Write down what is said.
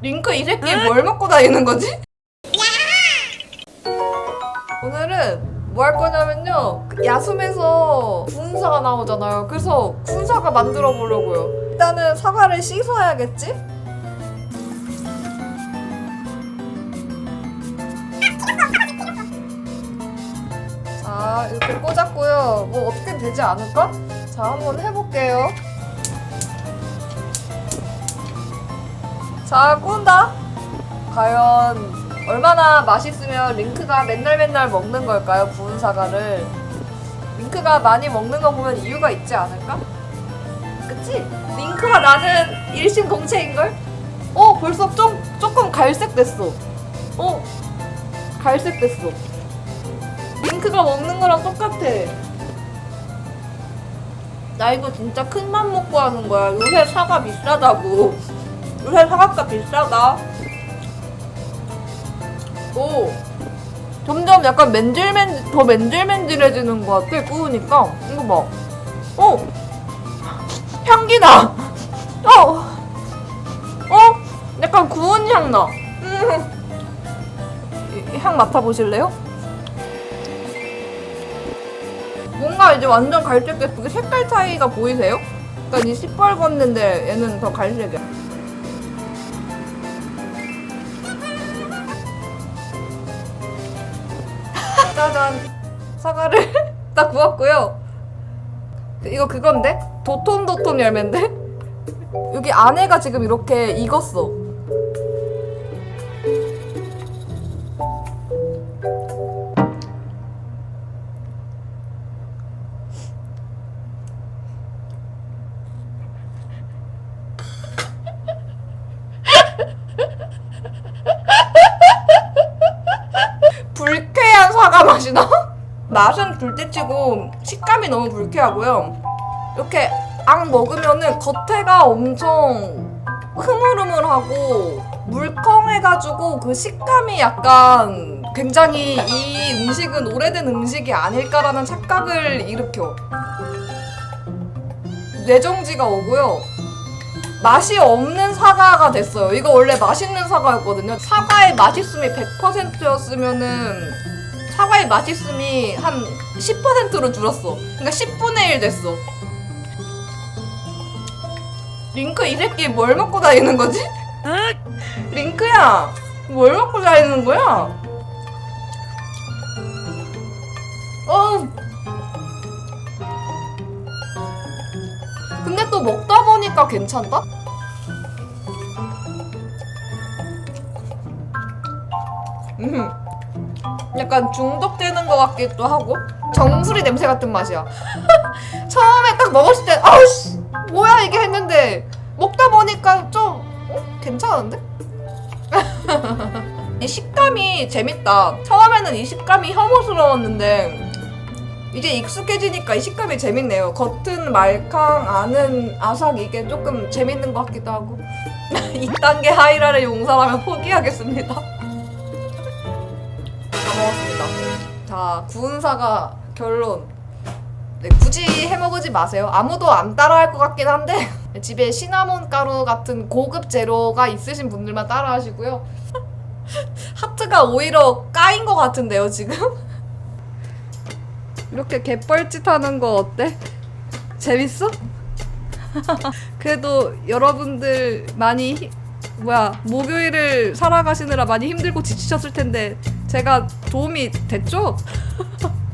링크 이 새끼 뭘 먹고 다니는 거지? 오늘은 뭐 할 거냐면요. 그 야숨에서 군사가 나오잖아요. 그래서 군사가 만들어 보려고요. 일단은 사과를 씻어야겠지? 자, 이렇게 꽂았고요. 뭐 어떻게 되지 않을까? 자, 한번 해볼게요. 자, 꼰다. 과연 얼마나 맛있으면 링크가 맨날 맨날 먹는 걸까요? 구운 사과를. 링크가 많이 먹는 거 보면 이유가 있지 않을까? 그치? 링크가 나는 일심동체인걸? 어, 벌써 좀, 조금 갈색 됐어. 어, 갈색 됐어. 링크가 먹는 거랑 똑같아. 나 이거 진짜 큰 맘 먹고 하는 거야. 요새 사과 비싸다고. 요새 사과값 비싸다. 오. 점점 약간 맨질맨, 더 맨질맨질해지는 것 같아, 구우니까. 이거 봐. 어! 향기 나! 어! 어? 약간 구운 향 나. 음. 이- 향 맡아보실래요? 뭔가 이제 완전 갈색됐어. 그 색깔 차이가 보이세요? 그러니까 이 시뻘건는데 얘는 더 갈색이야. 짜잔 사과를 다 구웠고요. 이거 그건데 도톰도톰 열매인데 여기 안에가 지금 이렇게 익었어. 사과 맛이 나? 맛은 불때치고 식감이 너무 불쾌하고요. 이렇게 앙 먹으면은 겉에가 엄청 흐물흐물하고 물컹해가지고 그 식감이 약간 굉장히 이 음식은 오래된 음식이 아닐까라는 착각을 일으켜. 뇌정지가 오고요. 맛이 없는 사과가 됐어요. 이거 원래 맛있는 사과였거든요. 사과의 맛있음이 100%였으면은 사과의 맛있음이 한 10%로 줄었어. 그러니까 10분의 1 됐어. 링크 이 새끼 뭘 먹고 다니는 거지? 링크야, 뭘 먹고 다니는 거야? 어. 근데 또 먹다 보니까 괜찮다? 음. 약간 중독되는 것 같기도 하고 정수리 냄새 같은 맛이야. 처음에 딱 먹었을 때 아우씨 뭐야 이게 했는데 먹다 보니까 좀 어? 괜찮은데? 이 식감이 재밌다. 처음에는 이 식감이 혐오스러웠는데 이제 익숙해지니까 이 식감이 재밌네요. 겉은 말캉, 안은 아삭 이게 조금 재밌는 것 같기도 하고 2단계 하이라를 용서하면 포기하겠습니다. 자, 구운 사과 결론. 네, 굳이 해 먹으지 마세요. 아무도 안 따라할 것 같긴 한데 집에 시나몬 가루 같은 고급 재료가 있으신 분들만 따라하시고요. 하트가 오히려 까인 것 같은데요, 지금? 이렇게 개뻘짓 하는 거 어때? 재밌어? 그래도 여러분들 많이 히- 뭐야 목요일을 살아가시느라 많이 힘들고 지치셨을 텐데 제가 도움이 됐죠?